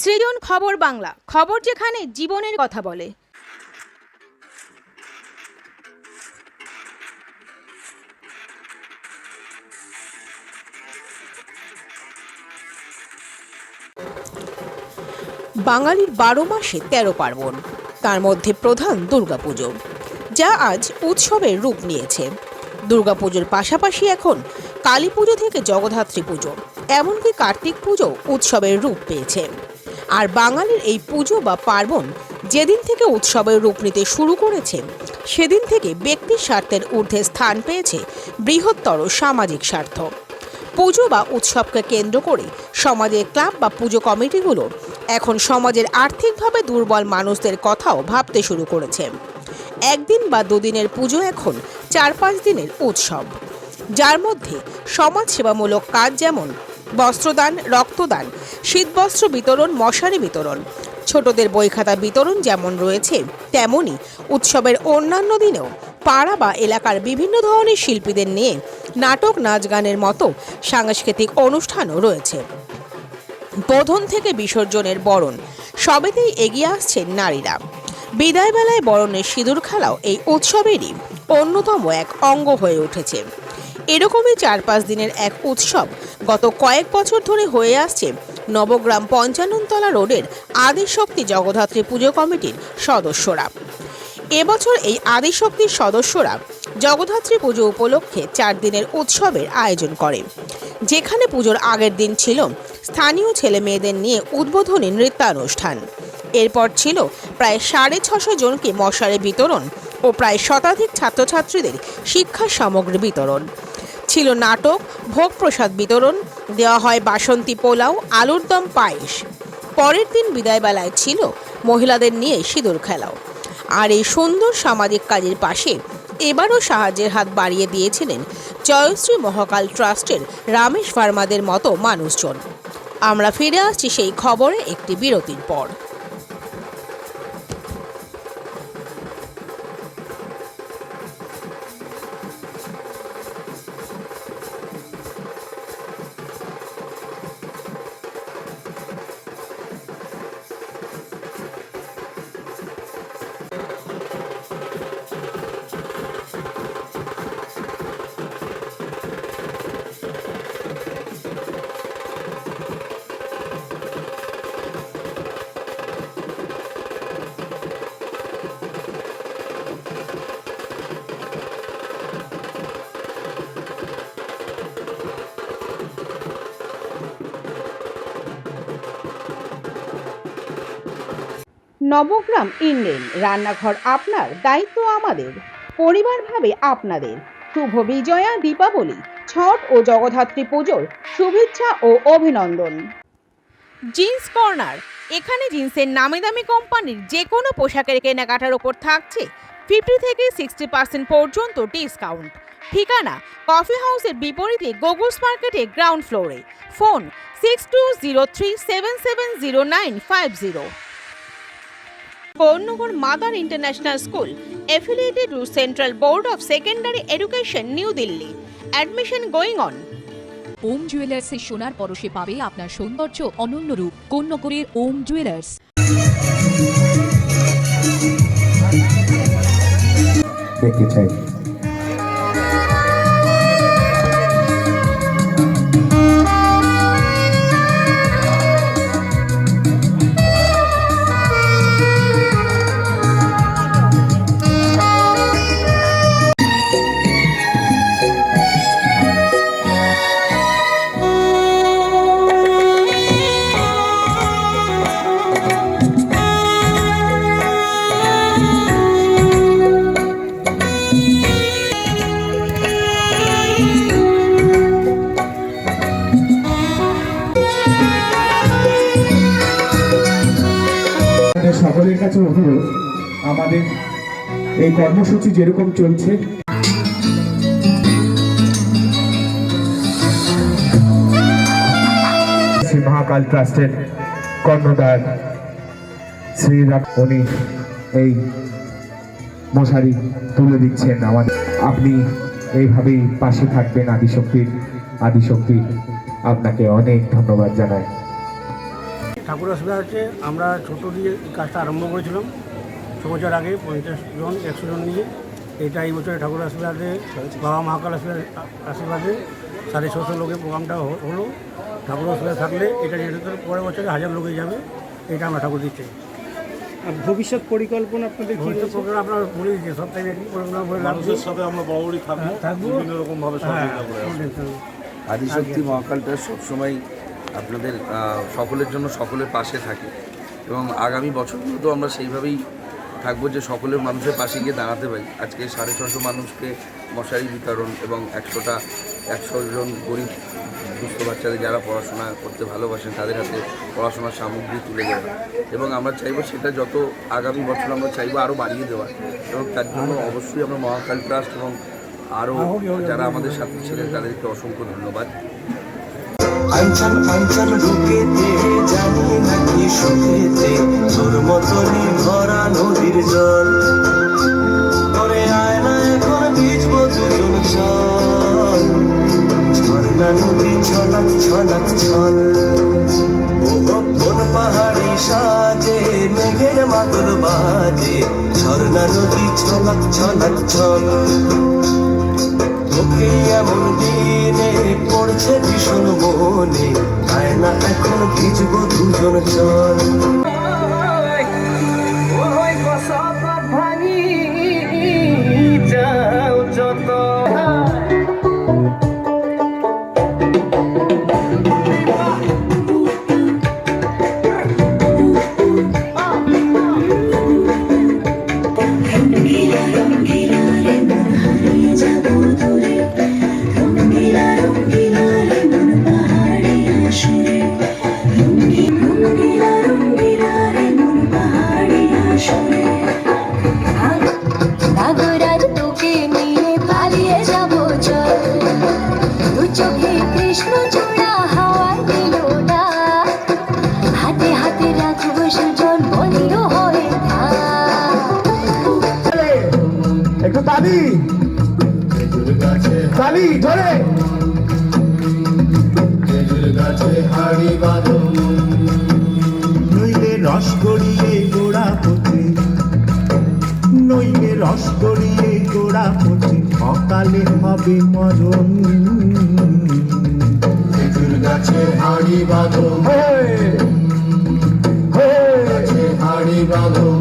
সৃজন খবর বাংলা, খবর যেখানে জীবনের কথা বলে। বাঙালির বারো মাসে তেরো পার্বণ, তার মধ্যে প্রধান দুর্গাপুজো, যা আজ উৎসবের রূপ নিয়েছে। দুর্গাপুজোর পাশাপাশি এখন কালী পুজো থেকে জগদ্ধাত্রী পুজো, এমনকি কার্তিক পুজো উৎসবের রূপ পেয়েছে। আর বাঙালির এই পুজো বা পার্বণ যেদিন থেকে উৎসবের রূপ নিতে শুরু করেছে, সেদিন থেকে ব্যক্তির স্বার্থের ঊর্ধ্বে স্থান পেয়েছে বৃহত্তর সামাজিক স্বার্থ। পুজো বা উৎসবকে কেন্দ্র করে সমাজের ক্লাব বা পুজো কমিটিগুলো এখন সমাজের আর্থিকভাবে দুর্বল মানুষদের কথাও ভাবতে শুরু করেছে। একদিন বা দুদিনের পুজো এখন চার পাঁচ দিনের উৎসব। যার মধ্যে সমাজ সেবামূলক কাজ যেমন বস্ত্রদান, রক্তদান, শীতবস্ত্র বিতরণ, মশারি বিতরণ। ছোটদের বই খাতা বিতরণ যেমন রয়েছে, তেমনই উৎসবের অন্যান্য দিনেও পাড়া বা এলাকার বিভিন্ন ধরনের শিল্পীদের নিয়ে নাটক নাচ গানের মতো সাংস্কৃতিক অনুষ্ঠানও রয়েছে। বোধন থেকে বিসর্জনের বরণ, সবেতেই এগিয়ে আসছেন নারীরা। বিদায়বেলায় বরণের সিঁদুর খেলাও এই উৎসবেরই অন্যতম এক অঙ্গ হয়ে উঠেছে। এরকমই চার পাঁচ দিনের এক উৎসব। গত কয়েক বছর ধরে হয়ে আসছে নবগ্রাম পঞ্চাননতলা রোডের আদিশক্তি জগদ্ধাত্রী পুজো কমিটির সদস্যরা। এবছর এই আদিশক্তির সদস্যরা জগদ্ধাত্রী পুজো উপলক্ষে চার দিনের উৎসবের আয়োজন করে। যেখানে পুজোর আগের দিন ছিল স্থানীয় ছেলে মেয়েদের নিয়ে উদ্বোধনী নৃত্যানুষ্ঠান। এরপর ছিল প্রায় সাড়ে ছশো জনকে মশারি বিতরণ ও প্রায় শতাধিক ছাত্রছাত্রীদের শিক্ষা সামগ্রী বিতরণ। ছিল নাটক ভোগ প্রসাদ বিতরণ, দেওয়া হয় বাসন্তী পোলাও, আলুর দম পায়েস। পরের দিন বিদায়বেলায় ছিল মহিলাদের নিয়ে সিঁদুর খেলাও। আর এই সুন্দর সামাজিক কাজের পাশে এবারও সাহায্যের হাত বাড়িয়ে দিয়েছিলেন জয়শ্রী মহাকাল ট্রাস্টের রামেশ ভার্মাদের মতো মানুষজন। আমরা ফিরে আসছি সেই খবরে একটি বিরতির পর। নবগ্রাম ইন্ডেন রান্নাঘর আপনার, দায়িত্ব আমাদের। পরিবারভাবে আপনাদের। শুভ বিজয়া, দীপাবলি, ছট ও জগদ্ধাত্রী পুজোর শুভেচ্ছা ও অভিনন্দন। জিন্স কর্নার, এখানে জিন্সের নামি দামি কোম্পানির যে কোনো পোশাকের কেনাকাটার ওপর থাকছে ফিফটি থেকে সিক্সটি পার্সেন্ট পর্যন্ত ডিসকাউন্ট। ঠিকানা, কফি হাউসের বিপরীতে গোগুস মার্কেটে গ্রাউন্ড ফ্লোরে। Phone, six two zero three seven seven zero nine five zero. Konnagar mother international school affiliated to central board of secondary education new Delhi admission going on Om জুয়েলার্সের সোনার পরশে পাবে আপনার সৌন্দর্য অনন্য রূপ কোন্নগরের ওম জুয়েলার্স দেখতে চাই কাছে অনুরোধ আমাদের এই কর্মসূচি যেরকম চলছে। শ্রী মহাকাল ট্রাস্টের কর্ণধার শ্রী উনি এই মশারি তুলে দিচ্ছেন আমাদের। আপনি এইভাবেই পাশে থাকবেন, আদিশক্তির আদিশক্তি আপনাকে অনেক ধন্যবাদ জানায় ঠাকুর আসবে হচ্ছে আমরা ছোটো দিয়ে কাজটা আরম্ভ করেছিলাম। ছ বছর আগে পঞ্চাশ জন একশো জন নিয়ে। এটা এই বছরে ঠাকুর আশীর্বাদে বাবা মহাকাল আশীর্বাদ আশীর্বাদে সাড়ে ছশো লোকের প্রোগ্রামটা হ- হলো। ঠাকুর আশীর্বাদ থাকলে এটা যেটা পরের বছরে হাজার লোকে যাবে এটা আমরা ঠাকুর দিচ্ছি। আর ভবিষ্যৎ পরিকল্পনা আপনাদের ভবিষ্যৎ প্রোগ্রাম আপনার বলে দিচ্ছি সপ্তাহে একটি পরিকল্পনা করে মানুষের সাথে আমরা বরাবরই থাকব হ্যাঁ, থাকব। বিভিন্ন রকম ভাবে হ্যাঁ সহযোগিতা করে নেই। আদিশক্তি মহাকালটা সবসময় আপনাদের সকলের জন্য সকলের পাশে থাকে। এবং আগামী বছরগুলো তো আমরা সেইভাবেই থাকব যে সকলের মানুষের পাশে গিয়ে দাঁড়াতে পারি। আজকে সাড়ে ছশো মানুষকে মশারি বিতরণ এবং একশোটা, একশো জন গরিব, দুস্থ বাচ্চাদের যারা পড়াশোনা করতে ভালোবাসেন, তাদের হাতে পড়াশোনার সামগ্রী তুলে দেওয়া। এবং আমরা চাইব সেটা যত আগামী বছর আমরা চাইব আরও বাড়িয়ে দেওয়া। এবং তার জন্য অবশ্যই আমরা মহাকাল ট্রাস্ট এবং আরও যারা আমাদের সাথে ছিলেন, তাদেরকে অসংখ্য ধন্যবাদ। আঞ্চল আঞ্চল বুকেতে জানি নাকি সুখেতে তোর মতনই ভরা নদীর জল। করে আয় না এখন ভিজবো দুজন চল। ঝর্ণা নদী ছলক ছলক ছল। পাহাড়ি সাজে, মেঘের মাদল বাজে। ঝর্ণা নদী ছলক ছলক ছল। তোকে এমন দিনে পড়ছে ভীষণ মনে আয় না এখন ভিজবো দুজন চল। নাগরাজ তোকে নিয়ে পালিয়ে যাব চল। দু চোখে কৃষ্ণ চূড়া হাওয়ায় দিল হাতে হাতে রাখব সুজন বলিও হয়ে একটু তালি। তালি ধরে। নইলে রস গড়িয়ে গোড়া পচে অকালে হবে মরণ। খেজুর গাছে হাড়ি বাঁধো। হাড়ি বাঁধো।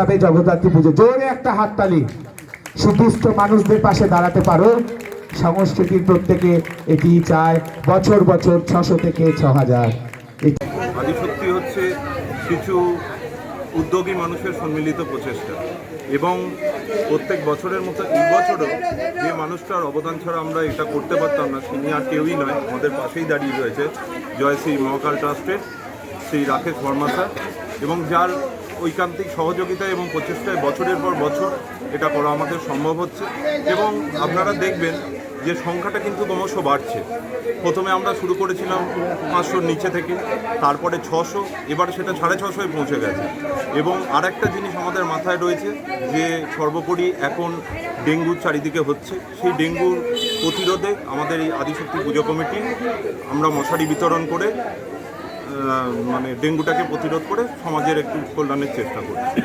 ঠিকভাবে জগদ্ধাত্রী পুজো। জোরে একটা হাততালি। সুদুষ্ট মানুষদের পাশে দাঁড়াতে পারো। সংস্কৃতির প্রত্যেকে এটি চায়। বছর বছর ছশো থেকে ছ হাজার। আদিশক্তি হচ্ছে কিছু উদ্যোগী মানুষের সম্মিলিত প্রচেষ্টা। এবং প্রত্যেক বছরের মতো এই বছরও যে মানুষটার অবদান ছাড়া আমরা এটা করতে পারতাম না, তিনি আর কেউই নয়। আমাদের পাশেই দাঁড়িয়ে রয়েছে জয়শ্রী মহাকাল ট্রাস্টের শ্রী রাকেশ বর্মা স্যার। এবং যার ঐকান্তিক সহযোগিতা এবং প্রচেষ্টায় বছরের পর বছর এটা করা আমাদের সম্ভব হচ্ছে। এবং আপনারা দেখবেন যে সংখ্যাটা কিন্তু ক্রমশ বাড়ছে। প্রথমে আমরা শুরু করেছিলাম পাঁচশোর নিচে থেকে, তারপরে ছশো, এবার সেটা সাড়ে ছশোয় পৌঁছে গেছে। এবং আর একটা জিনিস আমাদের মাথায় রয়েছে যে সর্বোপরি এখন ডেঙ্গুর চারিদিকে হচ্ছে। সেই ডেঙ্গুর প্রতিরোধে আমাদের এই আদিশক্তি পুজো কমিটি, আমরা মশারি বিতরণ করে মানে ডেঙ্গুটাকে প্রতিরোধ করে সমাজের একটু কল্যাণের চেষ্টা করছি।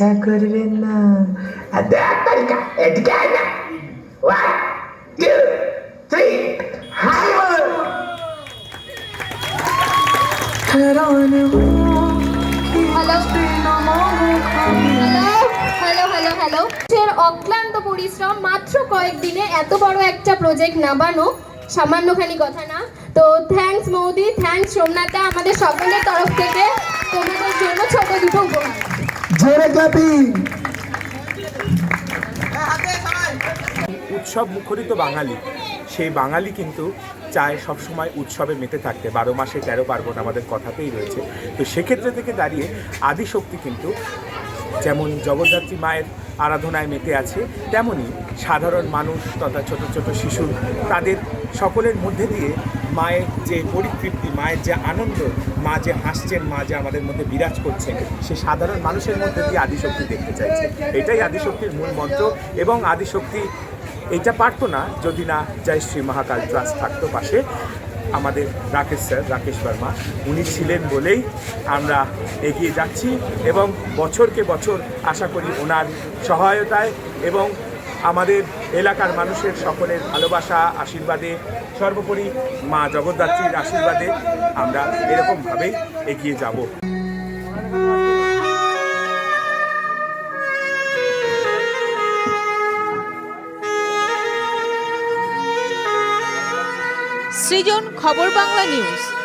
ইচ্ছা হ্যালো হ্যালো হ্যালো হ্যালো অক্লান্ত পরিশ্রম মাত্র কয়েকদিনে এত বড় একটা প্রজেক্ট নামানো সামান্যখানি কথা না তো থ্যাঙ্কস মৌদি থ্যাঙ্কস সোমনাথা আমাদের সকলের তরফ থেকে জোরে ক্লাপিং উৎসব মুখরিত বাঙালি। সেই বাঙালি কিন্তু চায় সবসময় উৎসবে মেতে থাকতে। বারো মাসে তেরো পার্বণ আমাদের কথাতেই রয়েছে। তো সেক্ষেত্রে থেকে দাঁড়িয়ে আদিশক্তি কিন্তু যেমন জগদ্ধাত্রী মায়ের আরাধনায় মেতে আছে, তেমনি সাধারণ মানুষ তথা ছোট ছোট শিশু, তাদের সকলের মধ্যে দিয়ে মায়ের যে পরিতৃপ্তি, মায়ের যে আনন্দ, মা যে হাসছেন, মা যে আমাদের মধ্যে বিরাজ করছেন, সে সাধারণ মানুষের মধ্যে দিয়ে আদিশক্তি দেখতে চাইছে। এটাই আদিশক্তির মূল মন্ত্র এবং আদিশক্তি এইটা পারতো না যদি না জয় শ্রী মহাকাল ট্রাস্ট থাকতো পাশে। আমাদের রাকেশ স্যার, রাকেশ বর্মা, উনি ছিলেন বলেই আমরা এগিয়ে যাচ্ছি এবং বছরকে বছর আশা করি ওনার সহায়তায় এবং আমাদের এলাকার মানুষের সকলের ভালোবাসা, আশীর্বাদে, সর্বোপরি মা জগদ্ধাত্রীর আশীর্বাদে আমরা এরকমভাবেই এগিয়ে যাব। সৃজন খবর বাংলা নিউজ।